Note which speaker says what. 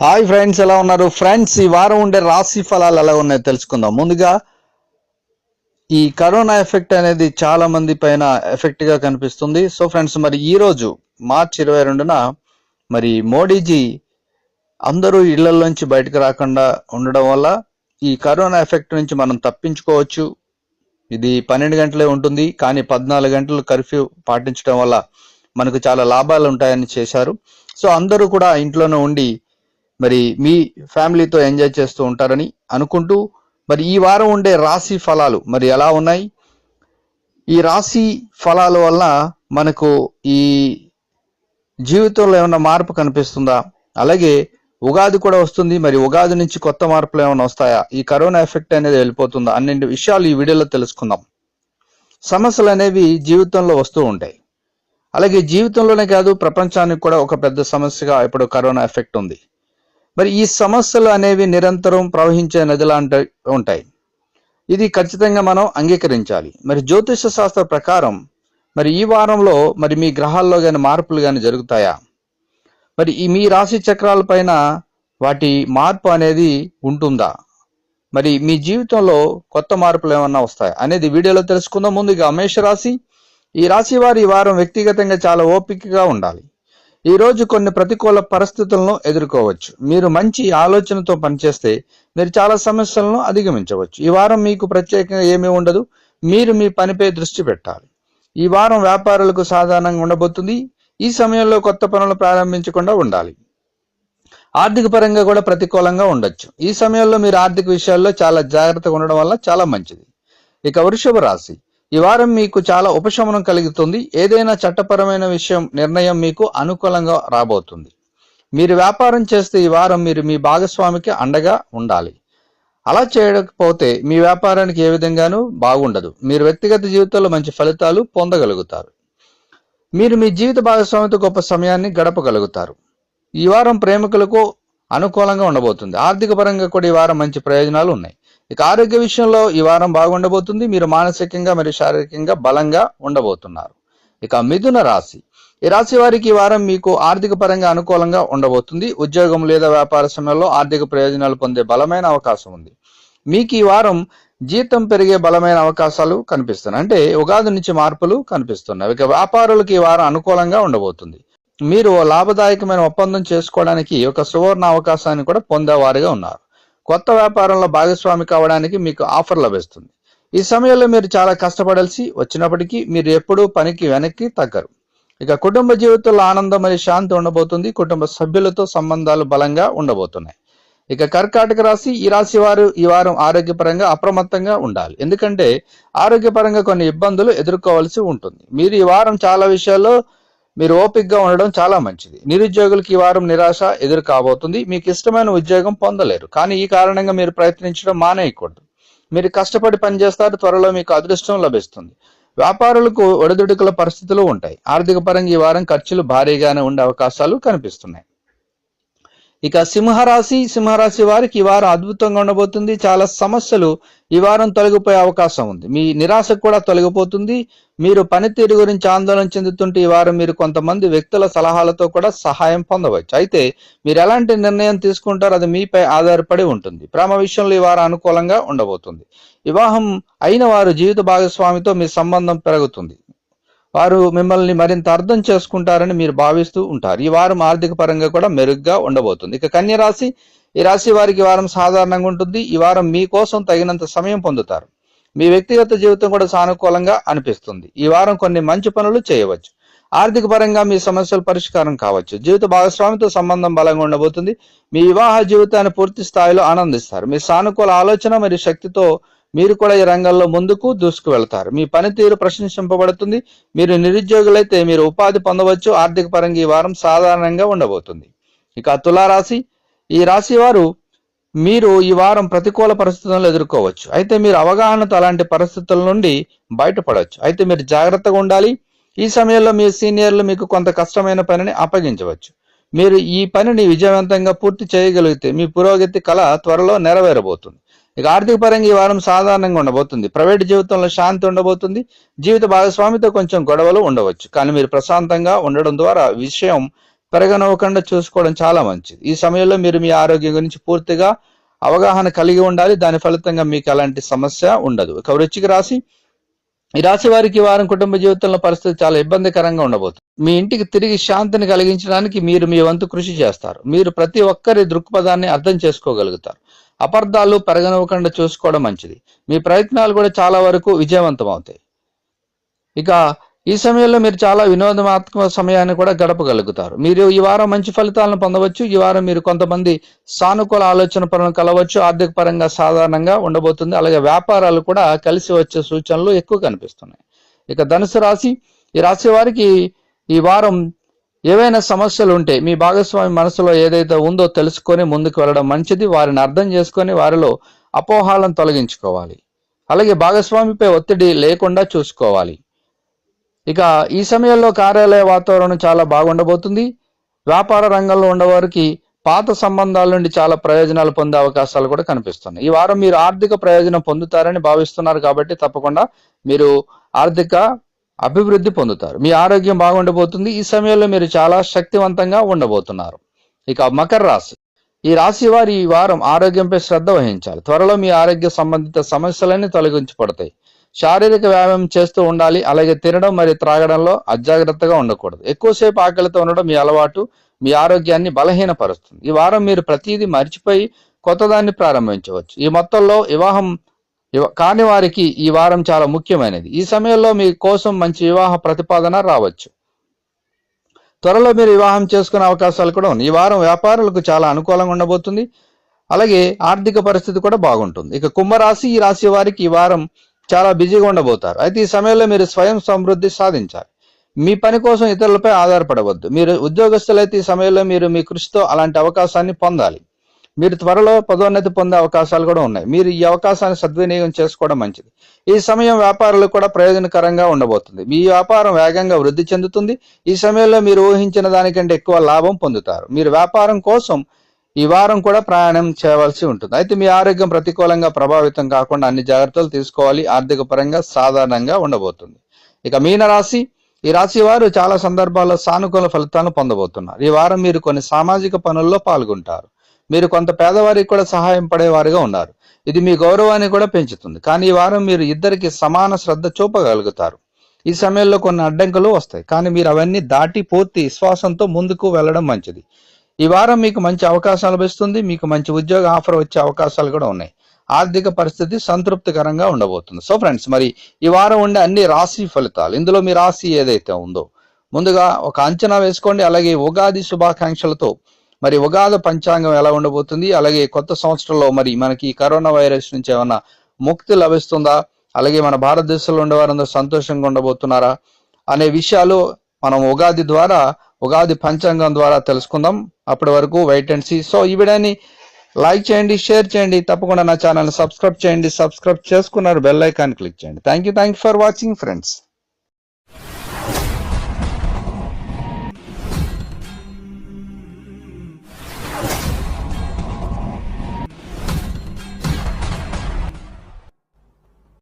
Speaker 1: Hi friends ఎలా ఉన్నారు? Friends ఈ వారం ఉండే రాశి ఫలాలు ఎలా ఉన్నాయో తెలుసుకుందాం. ముందుగా ఈ కరోనా ఎఫెక్ట్ అనేది చాలా మంది పైన ఎఫెక్ట్గా కనిపిస్తుంది. సో ఫ్రెండ్స్ మరి ఈ రోజు మార్చ్ ఇరవై రెండున మరి మోడీజీ అందరూ ఇళ్ళలోంచి బయటకు రాకుండా ఉండడం వల్ల ఈ కరోనా ఎఫెక్ట్ నుంచి మనం తప్పించుకోవచ్చు. ఇది పన్నెండు గంటలే ఉంటుంది కానీ పద్నాలుగు గంటలు కర్ఫ్యూ పాటించడం వల్ల మనకు చాలా లాభాలు ఉంటాయని చేశారు. సో అందరూ కూడా ఇంట్లోనే ఉండి మరి మీ ఫ్యామిలీతో ఎంజాయ్ చేస్తూ ఉంటారని అనుకుంటూ మరి ఈ వారం ఉండే రాశి ఫలాలు మరి ఎలా ఉన్నాయి? ఈ రాశి ఫలాల వల్ల మనకు ఈ జీవితంలో ఏమైనా మార్పు కనిపిస్తుందా? అలాగే ఉగాది కూడా వస్తుంది. మరి ఉగాది నుంచి కొత్త మార్పులు ఏమైనా వస్తాయా? ఈ కరోనా ఎఫెక్ట్ అనేది వెళ్ళిపోతుందా? అన్ని విషయాలు ఈ వీడియోలో తెలుసుకుందాం. సమస్యలు అనేవి జీవితంలో వస్తూ ఉంటాయి. అలాగే జీవితంలోనే కాదు ప్రపంచానికి కూడా ఒక పెద్ద సమస్యగా ఇప్పుడు కరోనా ఎఫెక్ట్ ఉంది. మరి ఈ సమస్యలు అనేవి నిరంతరం ప్రవహించే నదిలాంటి ఉంటాయి. ఇది ఖచ్చితంగా మనం అంగీకరించాలి. మరి జ్యోతిష శాస్త్ర ప్రకారం మరి ఈ వారంలో మరి మీ గ్రహాల్లో కానీ మార్పులు కానీ జరుగుతాయా? మరి ఈ మీ రాశి చక్రాల పైన వాటి మార్పు అనేది ఉంటుందా? మరి మీ జీవితంలో కొత్త మార్పులు ఏమన్నా వస్తాయా? అనేది వీడియోలో తెలుసుకుందాం. ముందుగా మేష రాశి. ఈ రాశి వారి ఈ వారం వ్యక్తిగతంగా చాలా ఓపికగా ఉండాలి. ఈ రోజు కొన్ని ప్రతికూల పరిస్థితులను ఎదుర్కోవచ్చు. మీరు మంచి ఆలోచనతో పనిచేస్తే మీరు చాలా సమస్యలను అధిగమించవచ్చు. ఈ వారం మీకు ప్రత్యేకంగా ఏమీ ఉండదు. మీరు మీ పనిపై దృష్టి పెట్టాలి. ఈ వారం వ్యాపారులకు సాధారణంగా ఉండబోతుంది. ఈ సమయంలో కొత్త పనులు ప్రారంభించకుండా ఉండాలి. ఆర్థిక పరంగా కూడా ప్రతికూలంగా ఉండొచ్చు. ఈ సమయంలో మీరు ఆర్థిక విషయాల్లో చాలా జాగ్రత్తగా ఉండడం వల్ల చాలా మంచిది. ఇక వృషభ రాశి. ఈ వారం మీకు చాలా ఉపశమనం కలుగుతుంది. ఏదైనా చట్టపరమైన విషయం నిర్ణయం మీకు అనుకూలంగా రాబోతుంది. మీరు వ్యాపారం చేస్తే ఈ వారం మీరు మీ భాగస్వామికి అండగా ఉండాలి. అలా చేయకపోతే మీ వ్యాపారానికి ఏ విధంగానూ బాగుండదు. మీరు వ్యక్తిగత జీవితంలో మంచి ఫలితాలు పొందగలుగుతారు. మీరు మీ జీవిత భాగస్వామితో గొప్ప సమయాన్ని గడపగలుగుతారు. ఈ వారం ప్రేమికులకు అనుకూలంగా ఉండబోతుంది. ఆర్థిక పరంగా కూడా ఈ వారం మంచి ప్రయోజనాలు ఉన్నాయి. ఇక ఆరోగ్య విషయంలో ఈ వారం బాగుండబోతుంది. మీరు మానసికంగా మరియు శారీరకంగా బలంగా ఉండబోతున్నారు. ఇక మిథున రాశి. ఈ రాశి వారికి ఈ వారం మీకు ఆర్థిక పరంగా అనుకూలంగా ఉండబోతుంది. ఉద్యోగం లేదా వ్యాపార సమయంలో ఆర్థిక ప్రయోజనాలు పొందే బలమైన అవకాశం ఉంది. మీకు ఈ వారం జీతం పెరిగే బలమైన అవకాశాలు కనిపిస్తున్నాయి. అంటే ఉగాది నుంచి మార్పులు కనిపిస్తున్నాయి. ఇక వ్యాపారులకు ఈ వారం అనుకూలంగా ఉండబోతుంది. మీరు ఓ లాభదాయకమైన ఒప్పందం చేసుకోవడానికి ఒక సువర్ణ అవకాశాన్ని కూడా పొందేవారుగా ఉన్నారు. కొత్త వ్యాపారంలో భాగస్వామి కావడానికి మీకు ఆఫర్ లభిస్తుంది. ఈ సమయంలో మీరు చాలా కష్టపడాల్సి వచ్చినప్పటికీ మీరు ఎప్పుడూ పనికి వెనక్కి తగ్గరు. ఇక కుటుంబ జీవితంలో ఆనందం మరియు శాంతి ఉండబోతుంది. కుటుంబ సభ్యులతో సంబంధాలు బలంగా ఉండబోతున్నాయి. ఇక కర్కాటక రాశి ఈ రాశి వారు ఈ వారం ఆరోగ్యపరంగా అప్రమత్తంగా ఉండాలి. ఎందుకంటే ఆరోగ్యపరంగా కొన్ని ఇబ్బందులు ఎదుర్కోవాల్సి ఉంటుంది. మీరు ఈ వారం చాలా విషయాల్లో మీరు ఓపికగా ఉండడం చాలా మంచిది. నిరుద్యోగులకు ఈ వారం నిరాశ ఎదురు కాబోతుంది. మీకు ఇష్టమైన ఉద్యోగం పొందలేరు. కానీ ఈ కారణంగా మీరు ప్రయత్నించడం మానేయకూడదు. మీరు కష్టపడి పనిచేస్తారు. త్వరలో మీకు అదృష్టం లభిస్తుంది. వ్యాపారులకు ఒడిదుడుకుల పరిస్థితులు ఉంటాయి. ఆర్థిక పరంగా ఈ వారం ఖర్చులు భారీగానే ఉండే అవకాశాలు కనిపిస్తున్నాయి. ఇక సింహరాశి సింహరాశి వారికి ఈ వారం అద్భుతంగా ఉండబోతుంది. చాలా సమస్యలు ఈ వారం తొలగిపోయే అవకాశం ఉంది. మీ నిరాశ కూడా తొలగిపోతుంది. మీరు పనితీరు గురించి ఆందోళన చెందుతుంటే ఈ వారం మీరు కొంతమంది వ్యక్తుల సలహాలతో కూడా సహాయం పొందవచ్చు. అయితే మీరు ఎలాంటి నిర్ణయం తీసుకుంటారో అది మీపై ఆధారపడి ఉంటుంది. ప్రేమ విషయంలో ఈ వారం అనుకూలంగా ఉండబోతుంది. వివాహం అయిన వారు జీవిత భాగస్వామితో మీ సంబంధం పెరుగుతుంది. వారు మిమ్మల్ని మరింత అర్థం చేసుకుంటారని మీరు భావిస్తూ ఉంటారు. ఈ వారం ఆర్థిక పరంగా కూడా మెరుగ్గా ఉండబోతుంది. ఇక కన్య రాశి ఈ రాశి వారికి వారం సాధారణంగా ఉంటుంది. ఈ వారం మీకోసం తగినంత సమయం పొందుతారు. మీ వ్యక్తిగత జీవితం కూడా సానుకూలంగా అనిపిస్తుంది. ఈ వారం కొన్ని మంచి పనులు చేయవచ్చు. ఆర్థిక పరంగా మీ సమస్యలు పరిష్కారం కావచ్చు. జీవిత భాగస్వామితో సంబంధం బలంగా ఉండబోతుంది. మీ వివాహ జీవితాన్ని పూర్తి స్థాయిలో ఆనందిస్తారు. మీ సానుకూల ఆలోచన మరియు శక్తితో మీరు కూడా ఈ రంగంలో ముందుకు దూసుకు వెళ్తారు మీ పనితీరు ప్రశంసింపబడుతుంది. మీరు నిరుద్యోగులైతే మీరు ఉపాధి పొందవచ్చు. ఆర్థిక పరంగా ఈ వారం సాధారణంగా ఉండబోతుంది. ఇక తులారాశి ఈ రాశి వారు మీరు ఈ వారం ప్రతికూల పరిస్థితులను ఎదుర్కోవచ్చు. అయితే మీరు అవగాహనతో అలాంటి పరిస్థితుల నుండి బయటపడవచ్చు. అయితే మీరు జాగ్రత్తగా ఉండాలి. ఈ సమయంలో మీ సీనియర్లు మీకు కొంత కష్టమైన పనిని అప్పగించవచ్చు. మీరు ఈ పనిని విజయవంతంగా పూర్తి చేయగలిగితే మీ పురోగతి కళ త్వరలో నెరవేరబోతుంది. ఇక ఆర్థిక పరంగా ఈ వారం సాధారణంగా ఉండబోతుంది. ప్రైవేట్ జీవితంలో శాంతి ఉండబోతుంది. జీవిత భాగస్వామితో కొంచెం గొడవలు ఉండవచ్చు. కానీ మీరు ప్రశాంతంగా ఉండడం ద్వారా విషయం పెరగనవ్వకుండా చూసుకోవడం చాలా మంచిది. ఈ సమయంలో మీరు మీ ఆరోగ్యం గురించి పూర్తిగా అవగాహన కలిగి ఉండాలి. దాని ఫలితంగా మీకు ఎలాంటి సమస్య ఉండదు. ఇక వృచ్చిక రాశి ఈ రాశి వారికి వారం కుటుంబ జీవితంలో పరిస్థితి చాలా ఇబ్బందికరంగా ఉండబోతుంది. మీ ఇంటికి తిరిగి శాంతిని కలిగించడానికి మీరు మీ వంతు కృషి చేస్తారు. మీరు ప్రతి ఒక్కరి దృక్పథాన్ని అర్థం చేసుకోగలుగుతారు. అపార్థాలు పెరగనివ్వకుండా చూసుకోవడం మంచిది. మీ ప్రయత్నాలు కూడా చాలా వరకు విజయవంతం అవుతాయి ఇక ఈ సమయంలో మీరు చాలా వినోదాత్మక సమయాన్ని కూడా గడపగలుగుతారు. మీరు ఈ వారం మంచి ఫలితాలను పొందవచ్చు. ఈ వారం మీరు కొంతమంది సానుకూల ఆలోచన పనులు కలవచ్చు. ఆర్థిక పరంగా సాధారణంగా ఉండబోతుంది. అలాగే వ్యాపారాలు కూడా కలిసి వచ్చే సూచనలు ఎక్కువ కనిపిస్తున్నాయి. ఇక ధనుసు రాశి ఈ రాశి వారికి ఈ వారం ఏవైనా సమస్యలు ఉంటే మీ భాగస్వామి మనసులో ఏదైతే ఉందో తెలుసుకొని ముందుకు వెళ్ళడం మంచిది. వారిని అర్థం చేసుకొని వారిలో అపోహాలను తొలగించుకోవాలి. అలాగే భాగస్వామిపై ఒత్తిడి లేకుండా చూసుకోవాలి. ఇక ఈ సమయంలో కార్యాలయ వాతావరణం చాలా బాగుండబోతుంది. వ్యాపార రంగంలో ఉన్నవారికి పాత సంబంధాల నుండి చాలా ప్రయోజనాలు పొందే అవకాశాలు కూడా కనిపిస్తున్నాయి. ఈ వారం మీరు ఆర్థిక ప్రయోజనం పొందుతారని భావిస్తున్నారు కాబట్టి తప్పకుండా మీరు ఆర్థిక అభివృద్ధి పొందుతారు. మీ ఆరోగ్యం బాగుండబోతుంది. ఈ సమయంలో మీరు చాలా శక్తివంతంగా ఉండబోతున్నారు. ఇక మకర రాశి. ఈ రాశి వారి ఈ వారం ఆరోగ్యంపై శ్రద్ధ వహించాలి. త్వరలో మీ ఆరోగ్య సంబంధిత సమస్యలన్నీ తొలగించబడతాయి. శారీరక వ్యాయామం చేస్తూ ఉండాలి. అలాగే తినడం మరియు త్రాగడంలో అజాగ్రత్తగా ఉండకూడదు. ఎక్కువసేపు ఆకలితో ఉండడం మీ అలవాటు మీ ఆరోగ్యాన్ని బలహీనపరుస్తుంది. ఈ వారం మీరు ప్రతిదీ మర్చిపోయి కొత్తదాన్ని ప్రారంభించవచ్చు. ఈ మొత్తంలో వివాహం కాని వారికి ఈ వారం చాలా ముఖ్యమైనది. ఈ సమయంలో మీ కోసం మంచి వివాహ ప్రతిపాదన రావచ్చు. త్వరలో మీరు వివాహం చేసుకునే అవకాశాలు కూడా ఉన్నాయి. ఈ వారం వ్యాపారులకు చాలా అనుకూలంగా ఉండబోతుంది. అలాగే ఆర్థిక పరిస్థితి కూడా బాగుంటుంది. ఇక కుంభరాశి ఈ రాశి వారికి ఈ వారం చాలా బిజీగా ఉండబోతారు. అయితే ఈ సమయంలో మీరు స్వయం సమృద్ధి సాధించాలి. మీ పని కోసం ఇతరులపై ఆధారపడవద్దు. మీరు ఉద్యోగస్తులైతే ఈ సమయంలో మీరు మీ కృషితో అలాంటి అవకాశాన్ని పొందాలి. మీరు త్వరలో పదోన్నతి పొందే అవకాశాలు కూడా ఉన్నాయి. మీరు ఈ అవకాశాన్ని సద్వినియోగం చేసుకోవడం మంచిది. ఈ సమయం వ్యాపారులకు కూడా ప్రయోజనకరంగా ఉండబోతుంది. మీ వ్యాపారం వేగంగా వృద్ధి చెందుతుంది. ఈ సమయంలో మీరు ఊహించిన దానికంటే ఎక్కువ లాభం పొందుతారు. మీరు వ్యాపారం కోసం ఈ వారం కూడా ప్రయాణం చేయవలసి ఉంటుంది. అయితే మీ ఆరోగ్యం ప్రతికూలంగా ప్రభావితం కాకుండా అన్ని జాగ్రత్తలు తీసుకోవాలి. ఆర్థిక పరంగా సాధారణంగా ఉండబోతుంది. ఇక మీన రాశి ఈ రాశి వారు చాలా సందర్భాల్లో సానుకూల ఫలితాలను పొందబోతున్నారు. ఈ వారం మీరు కొన్ని సామాజిక పనుల్లో పాల్గొంటారు. మీరు కొంత పేదవారికి కూడా సహాయం పడేవారుగా ఉన్నారు. ఇది మీ గౌరవాన్ని కూడా పెంచుతుంది. కానీ ఈ వారం మీరు ఇద్దరికి సమాన శ్రద్ధ చూపగలుగుతారు. ఈ సమయంలో కొన్ని అడ్డంకులు వస్తాయి. కానీ మీరు అవన్నీ దాటి పూర్తి విశ్వాసంతో ముందుకు వెళ్ళడం మంచిది. ఈ వారం మీకు మంచి అవకాశాలు లభిస్తుంది. మీకు మంచి ఉద్యోగ ఆఫర్ వచ్చే అవకాశాలు కూడా ఉన్నాయి. ఆర్థిక పరిస్థితి సంతృప్తికరంగా ఉండబోతుంది. సో ఫ్రెండ్స్ మరి ఈ వారం ఉండే అన్ని రాశి ఫలితాలు ఇందులో మీ రాశి ఏదైతే ఉందో ముందుగా ఒక అంచనా వేసుకోండి. అలాగే ఉగాది శుభాకాంక్షలతో మరి ఉగాది పంచాంగం ఎలా ఉండబోతుంది? అలాగే కొత్త సంవత్సరంలో మరి మనకి ఈ కరోనా వైరస్ నుంచి ఏమైనా ముక్తి లభిస్తుందా? అలాగే మన భారతదేశంలో ఉండే వారందరూ సంతోషంగా ఉండబోతున్నారా? అనే విషయాలు మనం ఉగాది ద్వారా ఉగాది పంచాంగం ద్వారా తెలుసుకుందాం. అప్పటి వరకు వెయిట్ అండ్ సీ సో ఈ వీడియోని లైక్ చేయండి షేర్ చేయండి. తప్పకుండా నా ఛానల్ సబ్స్క్రైబ్ చేయండి. సబ్స్క్రైబ్ చేసుకున్నారు బెల్ ఐకాన్ క్లిక్ చేయండి. Thank you thank you for watching friends